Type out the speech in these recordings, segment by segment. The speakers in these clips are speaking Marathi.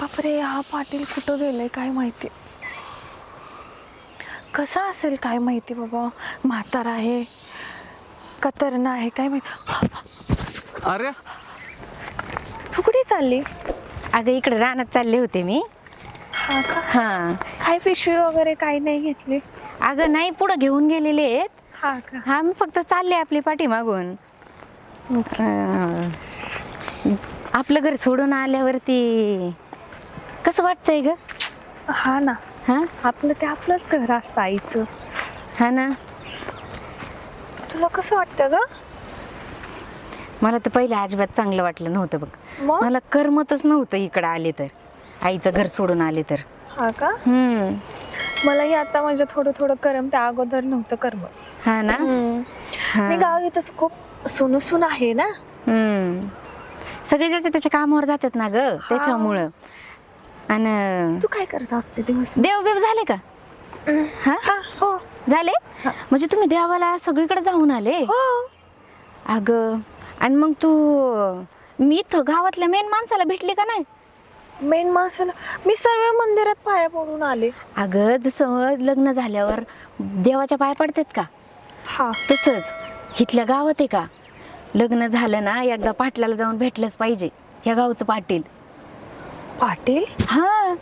बापरे हा पाटील कुठं गेलाय काय माहिती? कसा असेल काय माहिती बाबा? म्हातारा आहे कतरणा आहे काय माहिती? अरे! तू कुठे चालली? अगं इकडे रानात चालले होते मी. हा का? हां. काय पिशवी वगैरे काही नाही घेतली? अगं नाही पुढं घेऊन गेलेले आहेत. हा का? हा मी फक्त चालले आपली पाठी मागून आपलं घर सोडून आल्यावरती कसं वाटतंय ग? हा ना. हा? आपलं ते आपलंच घर असतं आईचं. हा ना. तुला कसं वाटतं ग? मला तर पहिले अजिबात चांगलं वाटलं नव्हतं बघ. मग? मला करमतच नव्हतं इकडं आले तर. आईचं घर सोडून आले तर. हा का? हम्म. मलाही आता म्हणजे थोडं थोडं करम त्या अगोदर नव्हतं करमत. हा ना? हा. मी गावी तसं खूप सुन सुन आहे ना. हम्म. सगळे ज्याच्या त्याच्या कामावर जातात ना ग? त्याच्यामुळं. आणि तू काय करत असते दिवस? देवबेव झाले का? हा? हा हो. झाले? म्हणजे तुम्ही देवाला सगळीकडे जाऊन आले? हो. अग आणि मग तू मी इथं गावातल्या मेन माणसाला भेटली का नाही? मेन माणसाला? मी सर्व मंदिरात पाया पडून आले. अगं जसं लग्न झाल्यावर देवाच्या पाया पडतात का? हा. तसंच इथल्या गावात आहे का? लग्न झालं ना एकदा पाटलाला जाऊन भेटलंच पाहिजे. ह्या गावचं पाटील. पाटील? हा.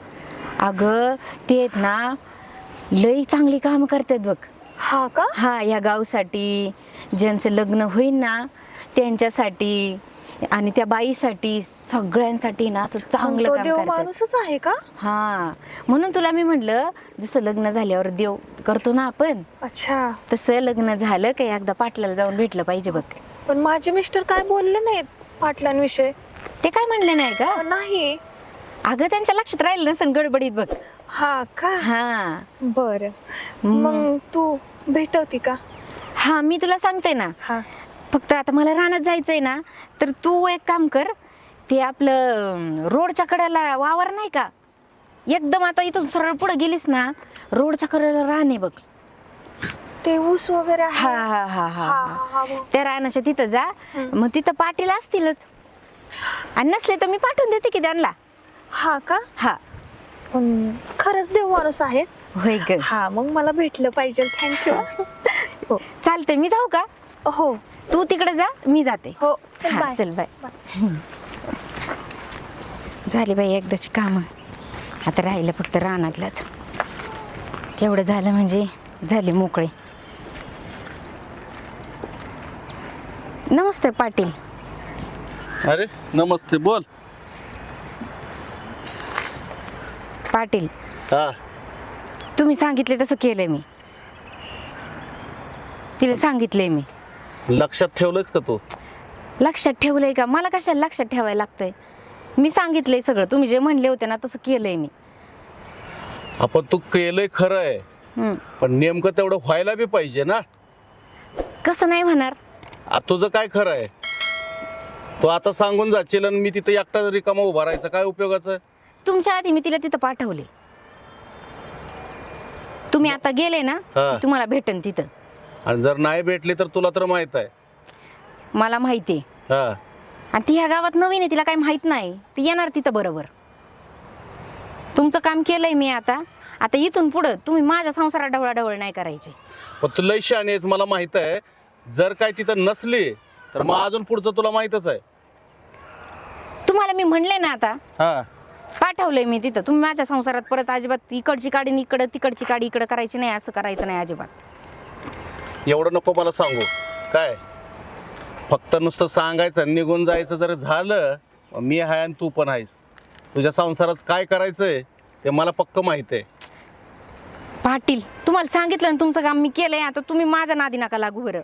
अगं ते आहेत ना लई चांगली काम करतात बघ. हा का? हा या गावसाठी ज्यांचं लग्न होईल ना त्यांच्यासाठी आणि त्या बाईसाठी सगळ्यांसाठी ना असं चांगलं तो काम देव करतात. माणूसच आहे का? हा. म्हणून तुला मी म्हटलं जसं लग्न झाल्यावर देव करतो ना आपण अच्छा. तसं लग्न झालं की एकदा पाटलाला जाऊन भेटलं पाहिजे बघ. पण माझे मिस्टर काय बोलले नाहीत पाटलांविषयी? ते काय म्हणले नाही का? नाही. अगं त्यांच्या लक्षात राहिलं नसेल गडबडीत बघ. हा का? हा. बर. मग तू भेटवती का? हा मी तुला सांगते ना. हा. फक्त आता मला रानात जायचंय ना तर तू एक काम कर ते आपलं रोडच्या कडेला वावर नाही का? एकदम आता इथून सरळ पुढे गेलीस ना रोडच्या कडेला रान आहे बघ. ते ऊस वगैरे हा आहे हा हा हा हा, हा. हा. त्या रानाच्या तिथं जा. मग तिथं पाटील असतीलच. आणि नसले तर मी पाठवून देते की त्यांना. हा का? हा. पण खरंच देव माणूस आहे. होय ग. हा मग मला भेटलं पाहिजे. थँक्यू हो. चालते मी जाऊ का? हो. तू तिकडे जा मी जाते. हो. चल हा, बाय चल बाय झाली बाई एकदाची कामं. आता राहिलं फक्त रानातलंच. तेवढं झालं म्हणजे झाली मोकळी. नमस्ते पाटील. अरे नमस्ते बोल. पाटील. हा. तुम्ही सांगितले तसं केलं मी. तिला सांगितलंय मी. लक्षात ठेवलंयस का तू? लक्षात ठेवलंय का? मला कशाला लक्षात ठेवायला लागतंय? मी सांगितलंय सगळं. तुम्ही जे म्हणले होते ना तसं केलंय मी. आपण तू केलंय खरं आहे. हम्म. पण नेमकं तेवढं व्हायला बी पाहिजे ना. कसं नाही म्हणणार आ, तुझं काय खरं आहे? तू आता सांगून जाशील आणि मी तिथं एकटा रिकामा उभा राहायचं काय उपयोगाचं? आहे? तुमच्या आधी मी तिला तिथं पाठवले. तुम्ही आता गेले ना हा. तुम्हाला भेटन तिथं. आणि जर नाही भेटली तर तुला तर माहीत आहे. मला माहिती आहे. हा. आणि ती ह्या गावात नवीन आहे तिला काही माहीत नाही. ती येणार तिथं बरोबर. तुमचं काम केलंय मी आता. आता इथून पुढं तुम्ही माझ्या संसारात ढवळाढवळ नाही करायची. पण तू लय शहाणी आहेस मला माहीत आहे. जर काय तिथं नसली तर मग अजून पुढचं तुला माहितच आहे. तुम्हाला मी म्हणले ना आता हा. पाठवलंय मी तिथं. तुम्ही माझ्या संसारात परत अजिबात इकडची काडी आणि इकडं तिकडची काडी इकडं करायची नाही असं करायचं नाही अजिबात. एवढं नको मला सांगू. काय? फक्त नुसतं सांगायचं आणि निघून जायचं जर झालं मग मी आहे आणि तू पण आहेस. तुझ्या संसारात काय करायचंय ते मला पक्क माहीत आहे. पाटील तुम्हाला सांगितलं ना तुमचं काम मी केलंय आता तुम्ही माझ्या नादी नका लागू बरं.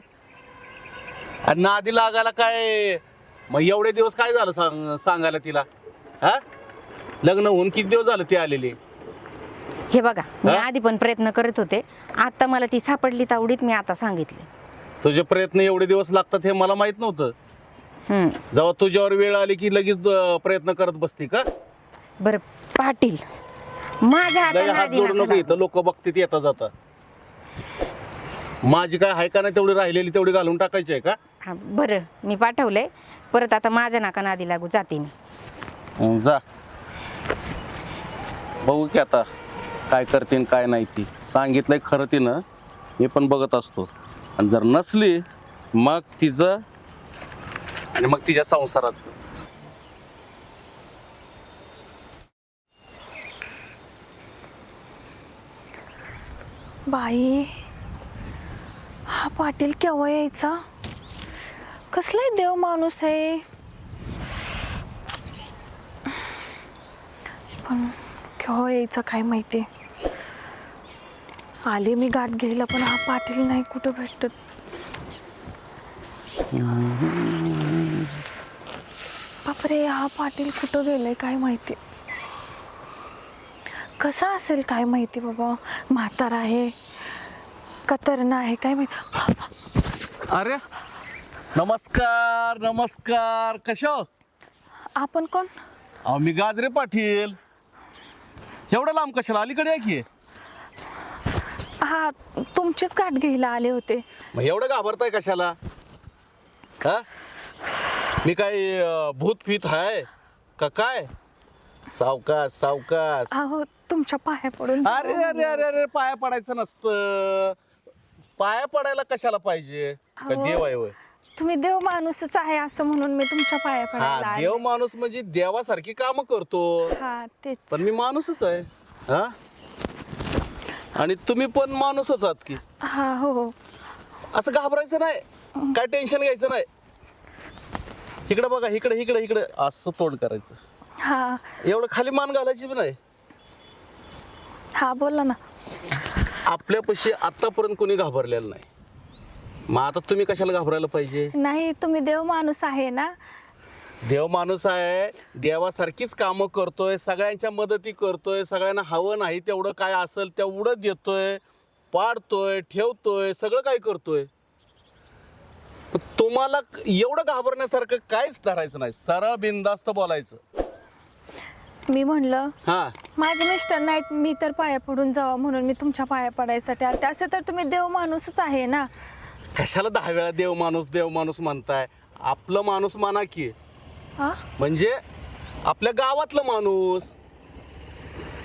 आणि नादी लागायला काय? मग एवढे दिवस काय झालं सांग सांगायला तिला? हा? लग्न होऊन किती दिवस झालं ती आलेली? हे बघा मी? आधी पण प्रयत्न करत होते. आता मला ती सापडली तावडीत मी आता सांगितले. तुझे प्रयत्न एवढे दिवस लागतात हे मला माहीत नव्हतं. हम्म. जेव्हा तुझ्यावर वेळ आली की लगेच अं, प्रयत्न करत बसती का? बरं पाटील माझ्या लय हाताला हात नादी जोडू नका नको इथं लागू. लोक बघतील येता जाता. माझी काय आहे का नाही तेवढी राहिलेली तेवढी घालून टाकायची आहे का? हा, बरं मी पाठवलंय. परत आता माझ्या नाका नादी लागू जाते मी. हं, जा. बघू की आता काय करतीन काय नाही ती. सांगितलंय खरं तिनं. मी पण बघत असतो. आणि जर नसली मग तिचं आणि मग तिच्या संसाराचं. बाई हा पाटील केव्हा यायचा? कसलाही देव माणूस आहे. केव्हा यायचा काय माहिती? आले मी गाठ घ्यायला पण हा पाटील नाही कुठं भेटत? बापरे हा पाटील कुठं गेलाय काय माहिती? कसा असेल काय माहिती बाबा? म्हातारा आहे कतरणा आहे काय माहिती? अरे नमस्कार नमस्कार कशा आपण कोण? अहो मी गाजरे पाटील. एवढं लांब कशाला? अलीकडे आहे की? हा तुमचीच गाठ घ्यायला आले होते. मग एवढं घाबरताय कशाला? हा? मी काय अं, भूत फीत आहे का काय? सावकाश सावकाश. अहो तुमच्या पाया पडून अरे अरे अरे अरे पाया पडायचं नसतं. पाया पडायला कशाला पाहिजे? का अहो. देव आहे होय? तुम्ही देव माणूसच आहे असं म्हणून मी तुमच्या पाया पडायला हा आले. देव माणूस म्हणजे देवासारखी काम करतो. हा तेच. पण मी माणूसच आहे. हा? आणि तुम्ही पण माणूसच आहात की. हा हो हो. असं घाबरायचं नाही. काय टेन्शन घ्यायचं नाही. इकडे बघा इकडे इकडे इकडे. असं तोंड करायचं. हा. एवढं खाली मान घालायची बी नाही. हा बोला ना. आपल्यापाशी आतापर्यंत कोणी घाबरलेलं नाही. मग आता तुम्ही कशाला घाबरायला पाहिजे? नाही तुम्ही देव माणूस आहे ना? देव माणूस आहे देवासारखीच कामं करतोय सगळ्यांच्या मदती करतोय सगळ्यांना हवं नाही तेवढं काय असेल तेवढं देतोय पाडतोय ठेवतोय सगळं काय करतोय. पण तुम्हाला एवढं घाबरण्यासारखं काहीच धरायचं नाही सरळ बिंदास्त बोलायचं. मी म्हणलं हा. माझे मिस्टर नाहीत मी तर पाया पडून जावं म्हणून मी तुमच्या पाया पडायसाठी आले असं तर तुम्ही देव माणूसच आहे ना? कशाला दहा वेळा देव माणूस देव माणूस म्हणताय? आपलं माणूस माना की. हा? म्हणजे आपल्या गावातलं माणूस.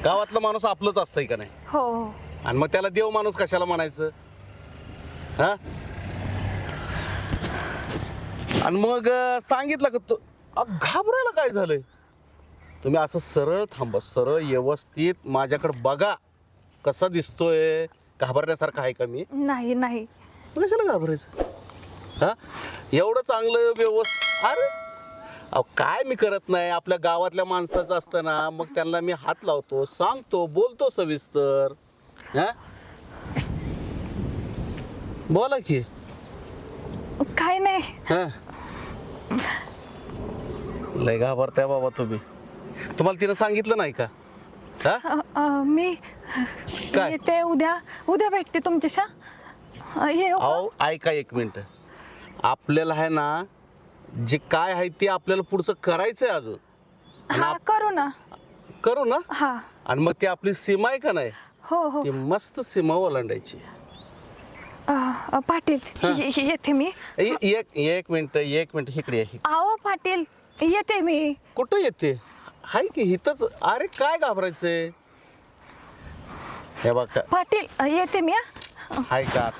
गावातलं माणूस आपलंच असतंय का नाही? हो हो. आणि मग त्याला देव माणूस कशाला म्हणायचं? हा? आणि मग अं, सांगितलं का तू? अ, घाबरायला काय झालंय? तुम्ही असं सरळ थांबा सरळ व्यवस्थित माझ्याकडे बघा. कसा दिसतोय? घाबरण्यासारखं आहे का मी? नाही नाही. कशाला घाबरायचं हा? एवढं चांगलं व्यवस्थित अरे! अहो काय मी करत नाही? आपल्या गावातल्या माणसाचं असतं ना मग त्यांना मी हात लावतो सांगतो बोलतो सविस्तर. हा? बोला की. काय नाही. हा? लय घाबरताय बाबा तुम्ही. तुम्हाला तिनं सांगितलं नाही का? हा? अ, अ, मी काय? येते उद्या उद्या भेटते तुमच्याशा का? अहो ऐका एक मिनिट. आपल्याला आहे ना जे काय आहे ते आपल्याला पुढचं करायचंय अजून. आणि हा करू ना. करू ना? हा. आणि मग ती आपली सीमा आहे का नाही? हो हो. ती मस्त सीमा ओलांडायची. अ, अ, पाटील ये- येते मी. ए- एक एक मिनिट एक मिनिट इकडे ये. आओ पाटील येते मी. कुठं येते? हाय की इथंच. अरे काय घाबरायचंय? हे बघा पाटील अ, येते मी हा. हाय का